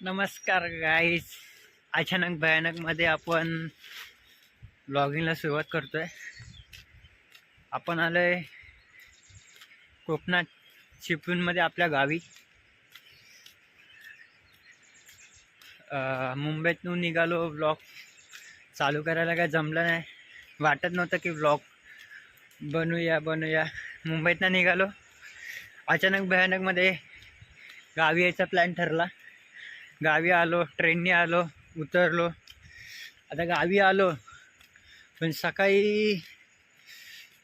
नमस्कार गाईज अचानक भयानकमध्ये आपण ब्लॉगिंगला सुरुवात करतोय. आपण आलोय कोकणात चिपळूणमध्ये आपल्या गावी. मुंबईतून निघालो ब्लॉग चालू करायला काय जमलं नाही. वाटत नव्हतं की ब्लॉग बनवूया बनवूया. मुंबईतनं निघालो. अचानक भयानकमध्ये गावी यायचा प्लॅन ठरला. गावी आलो ट्रेनने आलो उतरलो. आता गावी आलो पण सकाळी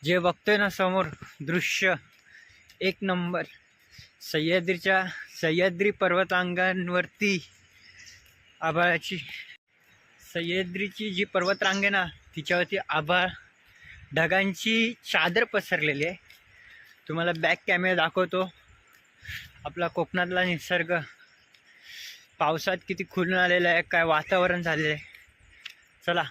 जे बघतोय ना समोर दृश्य एक नंबर. सह्याद्रीच्या सह्याद्री पर्वतांगांवरती आभाळाची सह्याद्रीची जी पर्वतरांग आहे ना तिच्यावरती आभाळ ढगांची चादर पसरलेली आहे. तुम्हाला बॅक कॅमेरा दाखवतो. आपला कोकणातला निसर्ग पावसात किती खुलून आलेलं आहे काय वातावरण झालेलं आहे. चला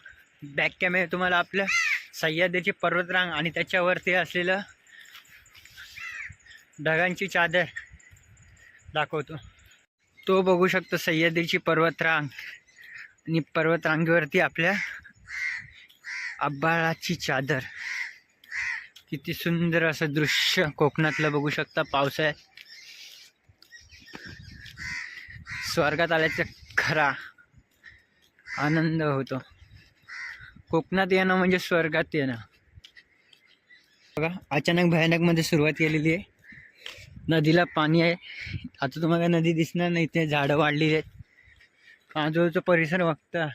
बॅक कॅमेरा तुम्हाला आपल्या सह्याद्रीची पर्वतरांग आणि त्याच्यावरती असलेलं ढगांची चादर दाखवतो. तो बघू शकतो सह्याद्रीची पर्वतरांग. आणि पर्वतरांगेवरती आपल्या आबाळाची चादर. किती सुंदर असं दृश्य कोकणातलं बघू शकता. पावसाळ्यात स्वर्गात आल्याचा खरा आनंद होतो. कोकणात येणं म्हणजे स्वर्गात येणं. बघा अचानक भयानकमध्ये सुरुवात केलेली आहे. नदीला पाणी आहे. आता तुम्हाला नदी दिसणार नाही ते झाडं वाढलेली आहेत. आजूबाजूचा परिसर बघता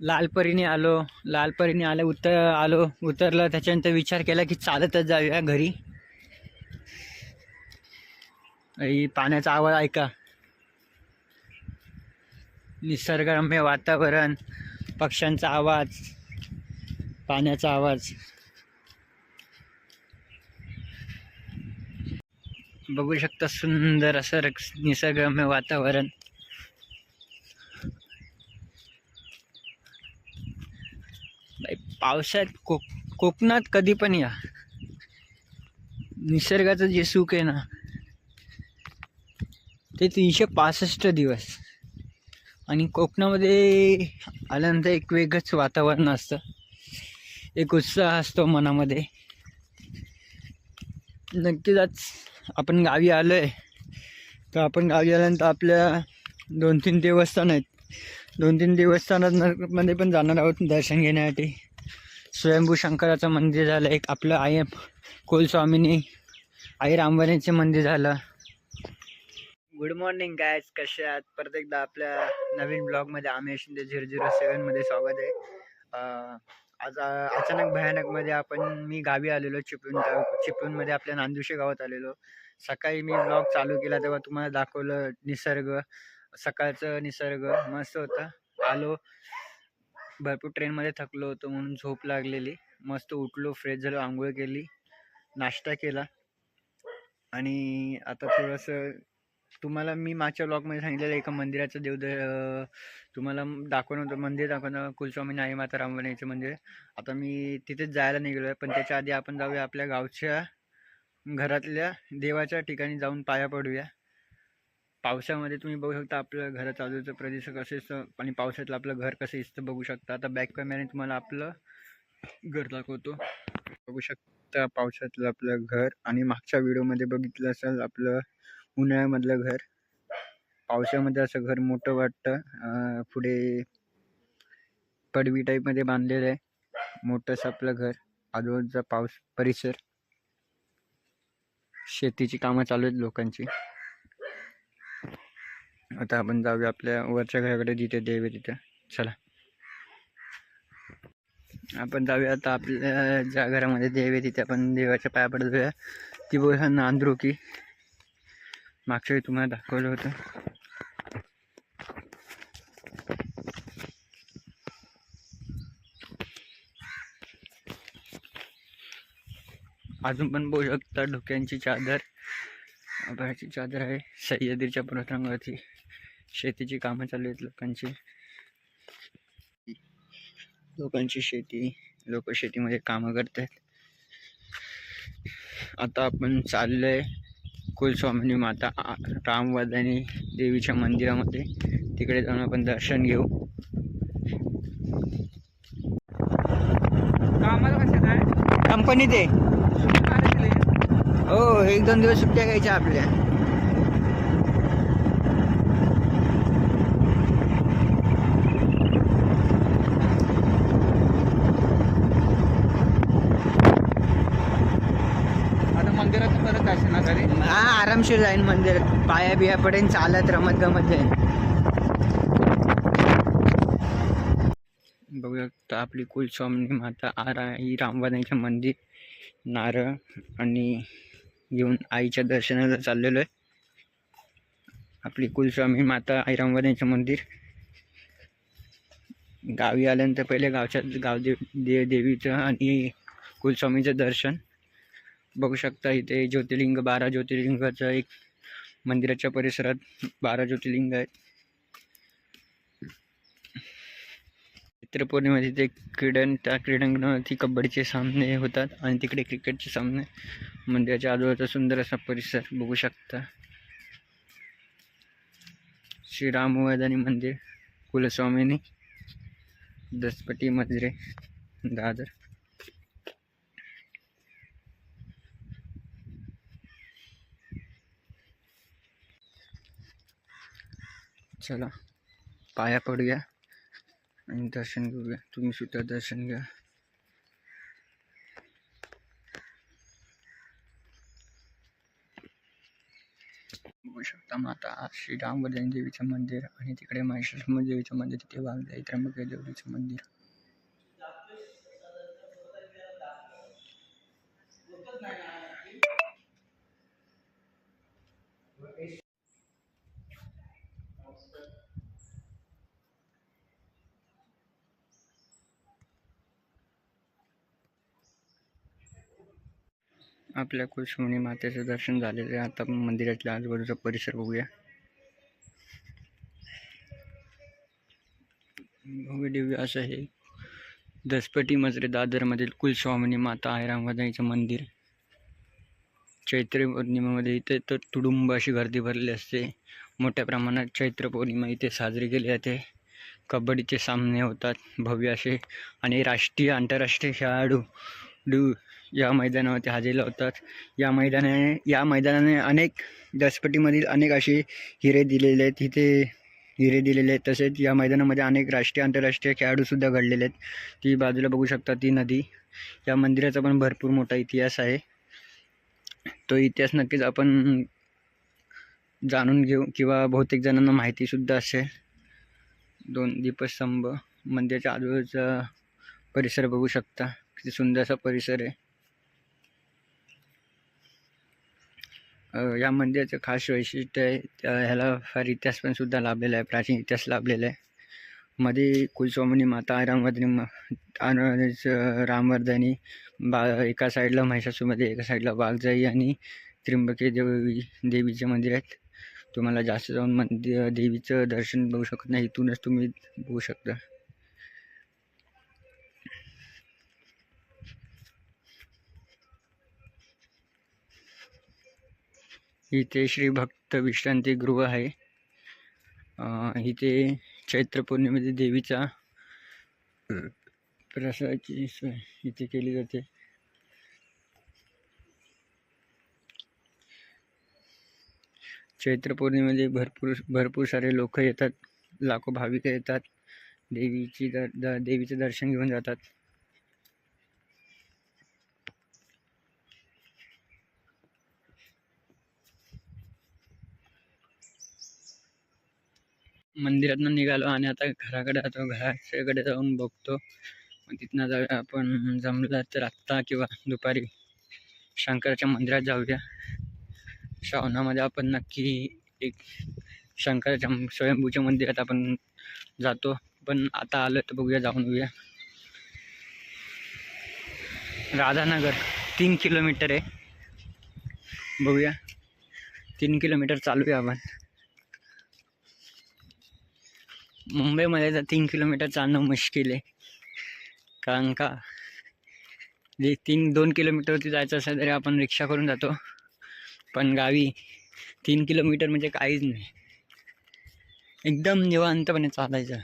लालपरीने आलो लालपरीने आलं उतर आलो उतरलं त्याच्यानंतर विचार केला की चालतच जाऊया घरी. पाण्याचा आवाज ऐका. निसर्गरम्य वातावरण पक्ष्यांचा आवाज पाण्याचा आवाज. बघू शकता सुंदर असं रक्स- निसर्गरम्य वातावरण. पावसात पावसाळ्यात कोक कोकणात कधी पण या. निसर्गाचं जे सुख आहे ना ते तीनशे पासष्ट दिवस. आणि कोकणामध्ये आल्यानंतर एक वेगळंच वातावरण असतं. एक उत्साह असतो मनामध्ये. नक्कीच आपण गावी आलो आहे तर आपण गावी आल्यानंतर आपल्या दोन तीन देवस्थान आहेत. दोन तीन देवस्थानांमध्ये पण जाणार आहोत दर्शन घेण्यासाठी. स्वयंभू शंकराचं मंदिर झालं एक आपलं आई कुलस्वामिनी आई रामवाणीचं मंदिर झालं. गुड मॉर्निंग गायज कसे आहात? परत एकदा आपल्या नवीन ब्लॉगमध्ये आम्ही शिंदे झिरो झिरो सेवनमध्ये स्वागत आहे. आज अचानक भयानकमध्ये आपण मी गावी आलेलो चिपळूण चिपळूणमध्ये आपल्या नांदुशे गावात आलेलो. सकाळी मी ब्लॉग चालू केला तेव्हा तुम्हाला दाखवलं निसर्ग सकाळचं निसर्ग मस्त होता. आलो भरपूर ट्रेनमध्ये थकलो होतो म्हणून झोप लागलेली. मस्त उठलो फ्रेश झालो आंघोळ केली नाश्ता केला. आणि आता थोडंसं तुम्हाला मी मागच्या ब्लॉगमध्ये सांगितलेलं एका मंदिराचं देवद तुम्हाला दाखवणं होतं मंदिर दाखवणं कुलस्वामी नाही माता रामवणीचं मंदिर. आता मी तिथेच जायला निघलो आहे पण त्याच्या आधी आपण जाऊया आपल्या गावच्या घरातल्या देवाच्या ठिकाणी जाऊन पाया पडूया. पावसामध्ये तुम्ही बघू शकता आपलं घर चालूचं प्रदेश कसं असतं आणि पावसातलं आपलं घर कसं दिसतं बघू शकता. आता बॅक कॅमेऱ्याने तुम्हाला आपलं घर दाखवतो. बघू शकता पावसातलं आपलं घर आणि मागच्या व्हिडिओमध्ये बघितलं असेल आपलं उन्हाळ्यामधलं घर. पावसामध्ये असं घर मोठं वाटतं. पुढे पडवी टाईपमध्ये बांधलेलं आहे. मोठंसं आपलं घर. आजूबाजूचा पाऊस परिसर. शेतीची कामं चालू आहेत लोकांची. आता आपण जाऊया आपल्या वरच्या घराकडे जिथे देव आहे तिथं. चला. आपण जाऊया आता आपल्या ज्या घरामध्ये देव आहे तिथे आपण देवाच्या पाया पडत जाऊया. ती बघा नांदरुकी. मागच्या वेळी तुम्हाला दाखवलं होतं. अजून पण बघू शकता डोक्यांची चादर. आभाळाची चादर आहे. सह्याद्रीच्या पर्वतांवरती शेतीची कामं चालू आहेत लोकांची. लोकांची शेती लोक शेतीमध्ये कामं करत आहेत आता आपण चाललोय कुलस्वामिनी माता रामवदानी देवीच्या मंदिरामध्ये तिकडे जाऊन आपण दर्शन घेऊ. कामाला आहे कंपनीत आहे. हो एक दोन दिवस सुट्ट्या घ्यायच्या आपल्या आता मंदिरात हा आरामशीर जाईन मंदिर. पाया बिया पडेन चालत रमत गमत जाईन. बघू शकता आपली कुलस्वामिनी माता आरा ही रामवादांचे मंदिर नारळ आणि घेऊन आईच्या दर्शनाला चाललेलो आहे. आपली कुलस्वामी माता आई रामवादांचं मंदिर. गावी आल्यानंतर पहिले गावच्या गावदेव दे देवीचं आणि कुलस्वामीचं दर्शन. बघू शकता इथे ज्योतिर्लिंग बारा ज्योतिर्लिंगाचं एक मंदिराच्या परिसरात बारा ज्योतिर्लिंग आहेत. चित्रपौर्णिमेमध्ये ते क्रीडन त्या क्रीडांगणावरती कबड्डीचे सामने होतात आणि तिकडे क्रिकेटचे सामने. मंदिराच्या आजूबाजूचा सुंदर असा परिसर बघू शकता. श्री रामवादानी मंदिर कुलस्वामिनी दसपटी मजरे दादर. चला पाया पडूया आणि दर्शन घेऊया. तुम्ही सुद्धा दर्शन घ्या. बघू शकता माता श्री रामवर्धन देवीचं मंदिर आणि तिकडे महिषासुर देवीचं मंदिर तिथे बांधलं त्र्यंबके देवीचं मंदिर. आपल्या कुलस्वामिनी मातेचं दर्शन झालेलं आहे. आता आपण मंदिरातल्या आजूबाजूचा परिसर बघूया. भव्यदिव्य असं हे दसपटी मजरे दादरमधील कुलस्वामिनी माता आयरामदाईचं मंदिर. चैत्र पौर्णिमेमध्ये इथे तर तुडुंब अशी गर्दी भरली असते. मोठ्या प्रमाणात चैत्र पौर्णिमा इथे साजरी केली जाते. कबड्डीचे सामने होतात भव्य असे. आणि राष्ट्रीय आंतरराष्ट्रीय खेळाडू डू या मैदानावरती हजेरी लावतात या मैदानाने या मैदानाने अनेक दसपटीमधील अनेक असे हिरे दिलेले आहेत. इथे हिरे दिलेले आहेत. तसेच या मैदानामध्ये अनेक राष्ट्रीय आंतरराष्ट्रीय खेळाडूसुद्धा घडलेले आहेत. ती बाजूला बघू शकता ती नदी. या मंदिराचा पण भरपूर मोठा इतिहास आहे. तो इतिहास नक्कीच आपण जाणून घेऊ किंवा बहुतेक जणांना माहितीसुद्धा असेल. दोन दीपस्तंभ मंदिराच्या आजूबाजूचा परिसर बघू शकता. किती सुंदर असा परिसर आहे. या मंदिराचं खास वैशिष्ट्य आहे त्या ह्याला फार इतिहास पण सुद्धा लाभलेला आहे प्राचीन इतिहास लाभलेला आहे. मध्ये कुलस्वामिनी माता रामवर्धनी रामवर्धनी बा एका साईडला महिषासूरमध्ये एका साईडला बागजाई आणि त्र्यंबके देवी देवीचे मंदिर आहेत. तुम्हाला जास्त जाऊन मंदिर देवीचं दर्शन बघू शकत नाही इथूनच तुम्ही बघू शकता. इथे श्री भक्त विश्रांतीगृह आहे. इथे चैत्र पौर्णिमेमध्ये देवीचा प्रसादाची सोय इथे केली जाते. चैत्र पौर्णिमेमध्ये भरपूर भरपूर सारे लोक येतात लाखो भाविक येतात देवीची दर द देवीचं दर्शन घेऊन जातात. मंदिरातनं निघालो आणि आता घराकडे जातो. घराकडे जाऊन बघतो. मग तिथनं जाऊया आपण जमलं तर आत्ता किंवा दुपारी शंकराच्या मंदिरात जाऊया. श्रावणामध्ये आपण नक्की एक शंकराच्या स्वयंभूच्या मंदिरात आपण जातो. पण आता आलं तर बघूया जाऊन येऊया. राधानगर तीन किलोमीटर आहे. बघूया. तीन किलोमीटर चालू आहे आपण. मुंबईमध्ये तर तीन किलोमीटर चालणं मुश्किल आहे. कारण का? जे तीन दोन किलोमीटरवरती जायचं असेल तरी आपण रिक्षा करून जातो. पण गावी तीन किलोमीटर म्हणजे काहीच नाही. एकदम निवांतपणे चालायचं.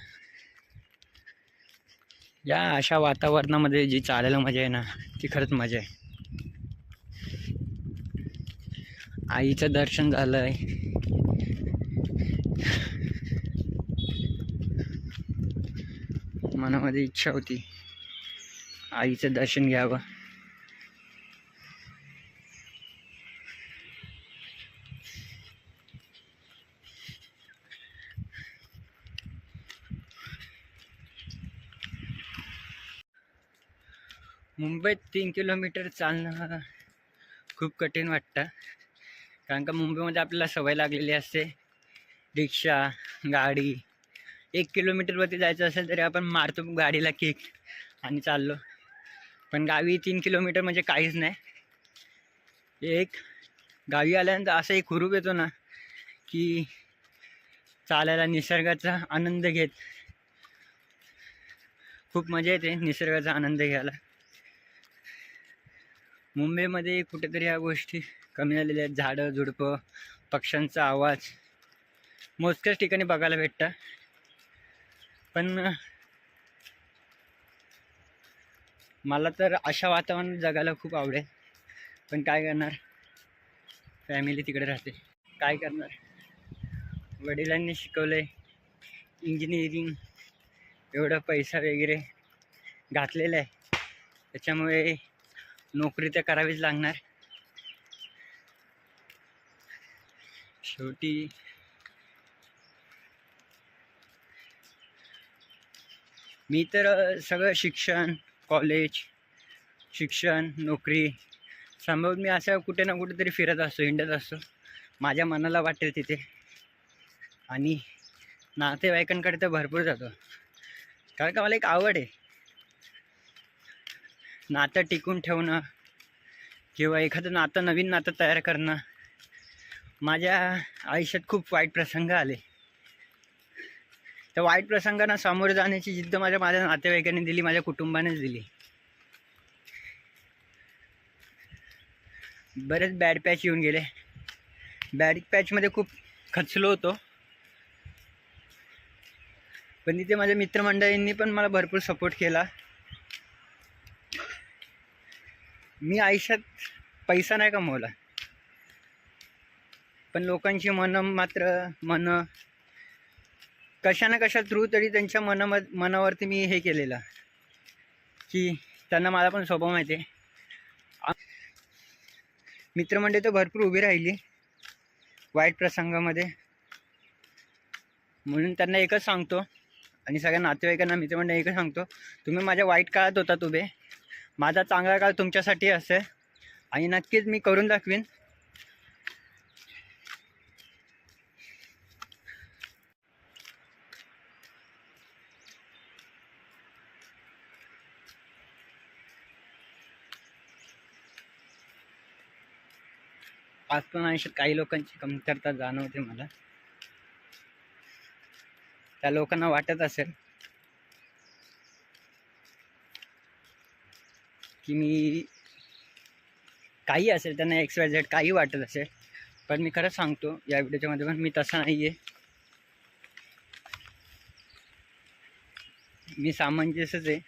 या अशा वातावरणामध्ये जी चालायला मजा आहे ना ती खरंच मजा आहे. आईचं दर्शन झालं आहे मनामध्ये इच्छा होती. आईचं दर्शन घ्यावं. मुंबईत तीन किलोमीटर चालणं खूप कठीण वाटतं. कारण का मुंबईमध्ये आपल्याला सवय लागलेली असते. रिक्षा गाडी एक किलोमीटरवरती जायचं असेल तरी आपण मारतो गाडीला किक आणि चाललो. पण गावी तीन किलोमीटर म्हणजे काहीच नाही. एक गावी आल्यानंतर असा एक हुरूप येतो ना की चालायला निसर्गाचा आनंद घेत. खूप मजा येते निसर्गाचा आनंद घ्यायला. मुंबईमध्ये कुठेतरी ह्या गोष्टी कमी झालेल्या आहेत. झाडं झुडपं पक्ष्यांचा आवाज. मोजक्याच ठिकाणी बघायला भेटतं. पण मला तर अशा वातावरणात जगायला खूप आवडेल. पण काय करणार? फॅमिली तिकडे राहते. काय करणार? वडिलांनी शिकवलं आहे इंजिनिअरिंग एवढा पैसा वगैरे घातलेला आहे. त्याच्यामुळे नोकरी तर करावीच लागणार. शेवटी मी तर सगळं शिक्षण कॉलेज शिक्षण नोकरी सांभाळून मी असं कुठे ना कुठेतरी फिरत असतो हिंडत असतो. माझ्या मनाला वाटेल तिथे. आणि नातेवाईकांकडे तर भरपूर जातो. कारण का मला एक आवड आहे. नातं टिकून ठेवणं किंवा एखादं नातं नवीन नातं तयार करणं. माझ्या आयुष्यात खूप वाईट प्रसंग आले. त्या वाईट प्रसंगांना सामोरे जाण्याची जिद्द माझ्या माझ्या नातेवाईकांनी दिली माझ्या कुटुंबानेच दिली. बरेच बॅड पॅच येऊन गेले. बॅड पॅचमध्ये खूप खचलो होतो. पण तिथे माझ्या मित्रमंडळींनी पण मला भरपूर सपोर्ट केला. मी आयुष्यात पैसा नाही कमवला. पण लोकांची मनं मात्र मनं कशा ना कशा थ्रू तरी त्यांच्या मनाम मनावरती मी हे केलेलं. की त्यांना मला पण स्वभाव माहिती आहे. मित्रमंडळी तर भरपूर उभी राहिली. वाईट प्रसंगामध्ये. म्हणून त्यांना एकच सांगतो आणि सगळ्या नातेवाईकांना मित्रमंडळी एकच सांगतो तुम्ही माझ्या वाईट काळात होतात उभे. माझा चांगला काळ तुमच्यासाठी असेल. आणि नक्कीच मी करून दाखवीन. आज पण आयुष्यात काही लोकांची कमतरता जाणवते मला. त्या लोकांना वाटत असेल की मी काही असेल त्यांना एक्स वाय झेड काही वाटत असेल पण मी खरंच सांगतो या व्हिडिओच्यामध्ये पण मी तसा नाही आहे मी सामंजस्यच आहे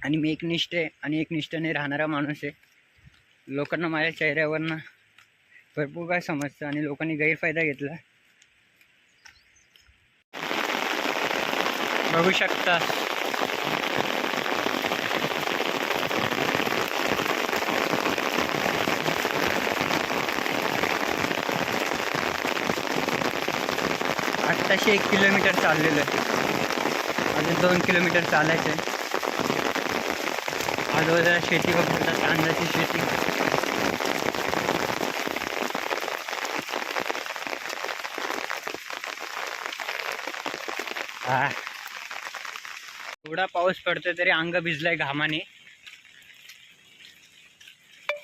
आणि मी एकनिष्ठ आहे आणि एकनिष्ठने राहणारा माणूस आहे. लोकांना माझ्या चेहऱ्यावरनं भरपूर काय समजतं आणि लोकांनी गैरफायदा घेतला. बघू शकता. आत्ताशे एक किलोमीटर चाललेलं आहे. अजून दोन किलोमीटर चालायचं आहे. आजूबाजूला शेती बघता कांद्याची शेती हा एवढा पाऊस पडतोय तरी अंग भिजलंय घामाने.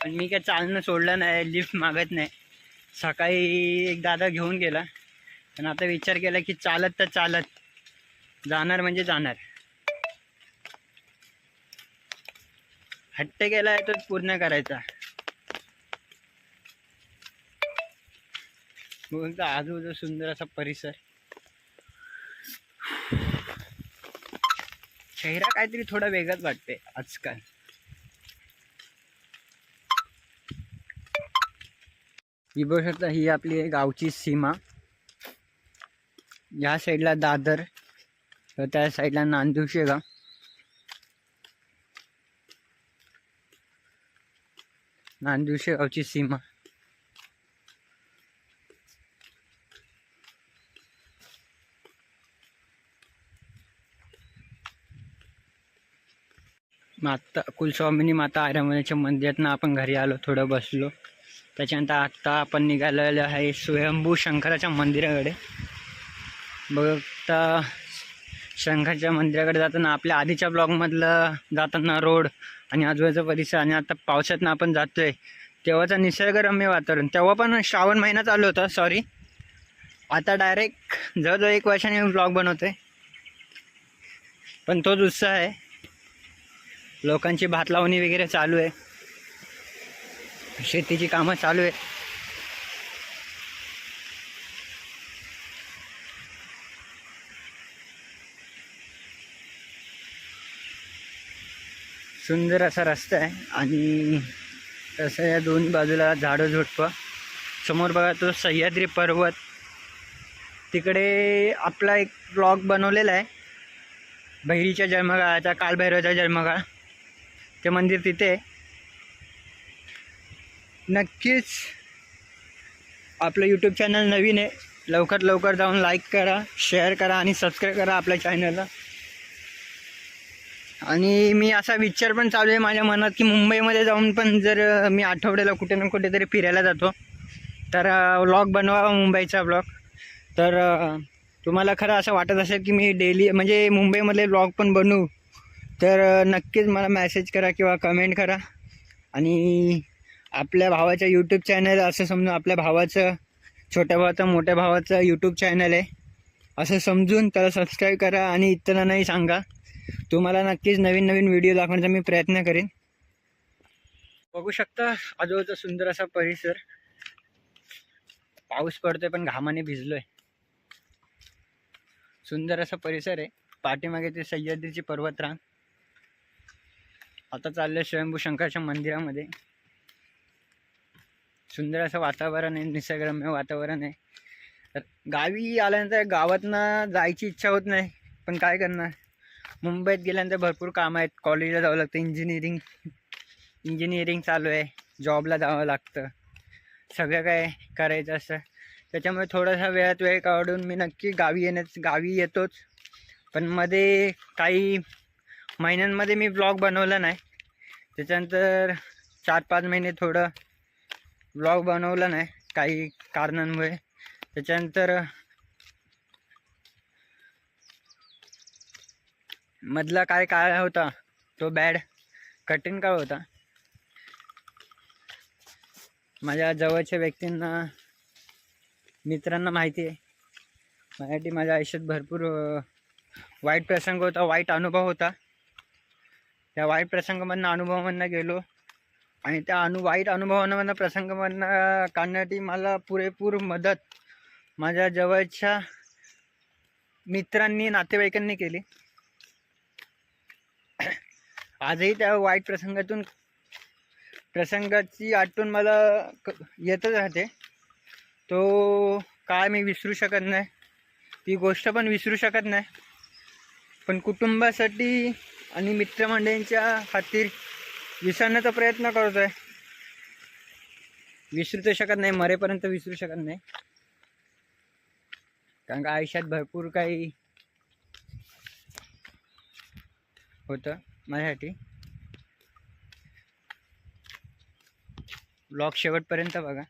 पण मी काय चालणं सोडलं नाही लिफ्ट मागत नाही. सकाळी एक दादा घेऊन गेला. पण आता विचार केला की चालत तर चालत जाणार म्हणजे जाणार. हट्ट केलाय तो पूर्ण करायचा. बोलतो आजूबाजू सुंदर असा परिसर. चेहरा काहीतरी थोडा वेगळाच वाटते आजकाल. ही बघू शकता ही आपली गावची सीमा. या साईडला दादर तर त्या साईडला नांदूर शेगाव. सीमा. माता कुलस्वामिनी माता आरामच्या मंदिरातनं आपण घरी आलो थोडं बसलो. त्याच्यानंतर आत्ता आपण निघालेलं आहे स्वयंभू शंकराच्या मंदिराकडे. बघता शंकराच्या मंदिराकडे जाताना आपल्या आधीच्या ब्लॉगमधलं जाताना रोड आणि आजूबाजूचा परिसर आणि आता पावसातनं आपण जातोय. तेव्हाचं निसर्गरम्य वातावरण. तेव्हा पण श्रावण महिना चालू होता सॉरी आता डायरेक्ट जवळजवळ एक वर्षाने ब्लॉग बनवतोय. पण तोच उत्साह आहे. लोकांची भात लावणी वगैरे चालू आहे. शेतीची कामं चालू आहे सुंदर असा रस्ता आहे आणि तसं या दोन बाजूला झाडं झुडपं. समोर बघा तो सह्याद्री पर्वत. तिकडे आपला एक ब्लॉग बनवलेला आहे. बहिरीच्या जन्मगाळाचा कालभैरवाचा जन्मगाळ. ते मंदिर तिथे. नक्कीच आपलं यूट्यूब चॅनल नवीन आहे. लवकर लवकर जाऊन लाईक करा शेअर करा आणि सबस्क्राईब करा आपल्या चॅनलला आणि मी असा विचार पण चालू आहे माझ्या मनात की मुंबईमध्ये जाऊन पण जर मी आठवड्याला कुठे ना कुठेतरी फिरायला जातो तर व्लॉग बनवा मुंबईचा व्लॉग तर तुम्हाला खरं असं वाटत असेल की मी डेली म्हणजे मुंबईमधले व्लॉग पण बनवू तर नक्कीच मला मॅसेज करा किंवा कमेंट करा. आणि आपल्या भावाचं यूट्यूब चॅनल असं समजून आपल्या भावाचं छोट्या भावाचं मोठ्या भावाचं यूट्यूब चॅनल आहे. असं समजून त्याला सबस्क्राईब करा आणि इतरांनाही सांगा. तुम्हाला नक्कीच नवीन नवीन व्हिडिओ दाखवण्याचा मी प्रयत्न करेन. बघू शकता आजूबाजूचा सुंदर असा परिसर. पाऊस पडतोय पण घामाने भिजलोय. सुंदर असा परिसर आहे. पाठीमागे ते सह्याद्रीची पर्वतरांग. आता चाललं स्वयंभू शंकरच्या मंदिरामध्ये. सुंदर असं वातावरण आहे निसर्गरम्य वातावरण आहे. तर गावी आल्यानंतर गावातनं जायची इच्छा होत नाही पण काय करणार? मुंबईत गेल्यानंतर भरपूर कामं आहेत कॉलेजला जावं लागतं इंजिनिअरिंग इंजिनिअरिंग चालू आहे जॉबला जावं लागतं. सगळं काय करायचं असतं. त्याच्यामुळे थोडासा वेळात वेळ काढून मी नक्की गावी येण्याच गावी येतोच. पण मध्ये काही महिन्यांमध्ये मी ब्लॉग बनवला नाही. त्याच्यानंतर चार पाच महिने थोडं ब्लॉग बनवला नाही काही कारणांमुळे. त्याच्यानंतर मधला काय काळ होता तो बॅड कठीण काळ होता. माझ्या जवळच्या व्यक्तींना मित्रांना माहिती आहे. माझ्यासाठी माझ्या आयुष्यात भरपूर वाईट प्रसंग होता वाईट अनुभव होता. त्या वाईट प्रसंगामधनं अनुभवामधनं गेलो. आणि त्या अनु वाईट अनुभवांमधनं प्रसंगामधनं काढण्यासाठी मला पुरेपूर मदत माझ्या जवळच्या मित्रांनी नातेवाईकांनी केली. आजही त्या वाईट प्रसंगातून प्रसंगाची आठवण मला क येतच राहते. तो काय मी विसरू शकत नाही. ती गोष्ट पण विसरू शकत नाही. पण कुटुंबासाठी आणि मित्रमंडळींच्या खातीर विसरण्याचा प्रयत्न करतो आहे विसरू शकत नाही मरेपर्यंत विसरू शकत नाही. कारण का आयुष्यात भरपूर काही होतं माझ्यासाठी. ब्लॉग शेवटपर्यंत बघा.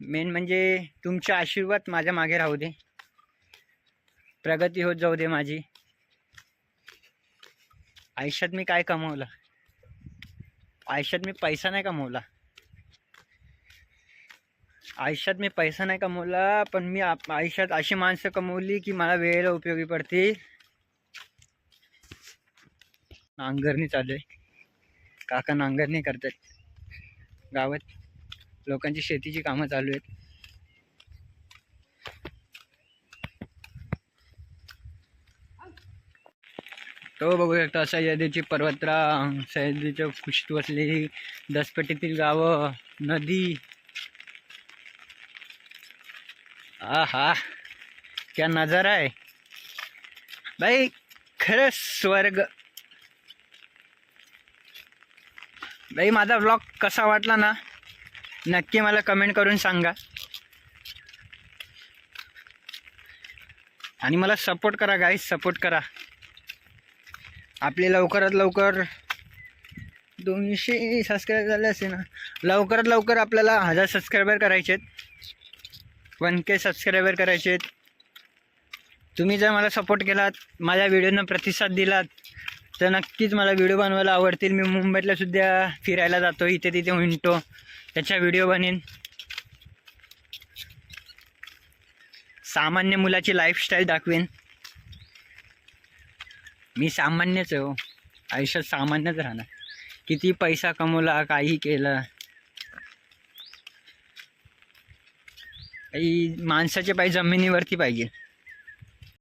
मेन म्हणजे तुमचे आशीर्वाद माझ्या मागे राहू दे. प्रगती होत जाऊ दे माझी. आयुष्यात मी काय कमवलं? आयुष्यात मी पैसा नाही कमवला. आयुष्यात मी पैसा नाही कमवला पण मी आयुष्यात अशी माणसं कमवली की मला वेळेला उपयोगी पडते. नांगरणी चालू आहे. काका नांगरणी करतात. गावात लोकांची शेतीची कामं चालू आहेत. तो बघू शकता सह्याद्रीची पर्वतरांग सह्याद्रीच्या कुशीत वसलेली दसपेटीतील गावं नदी. आहा क्या नजारा आहे. बाई खरंच स्वर्ग. बाई माझा ब्लॉग कसा वाटला ना नक्की मला कमेंट करून सांगा. आणि मला सपोर्ट करा गाईज सपोर्ट करा. आपले लवकरात लवकर दोनशे सबस्क्राईब झाले असे ना. लवकरात लवकर आपल्याला हजार सबस्क्रायबर करायचे आहेत वन के सबस्क्रायबर करायचे आहेत तुम्ही जर मला सपोर्ट केलात माझ्या व्हिडिओनं प्रतिसाद दिलात तर नक्कीच मला व्हिडिओ बनवायला आवडतील. मी मुंबईतला सुद्धा फिरायला जातो इथे तिथे हिंडतो त्याच्या व्हिडिओ बनेन. सामान्य मुलाची लाईफस्टाईल दाखवेन. मी सामान्यच आहे हो. आयुष्यात सामान्यच राहणार. किती पैसा कमवला काही केलं. काही माणसाचे पाय जमिनीवरती पाहिजे.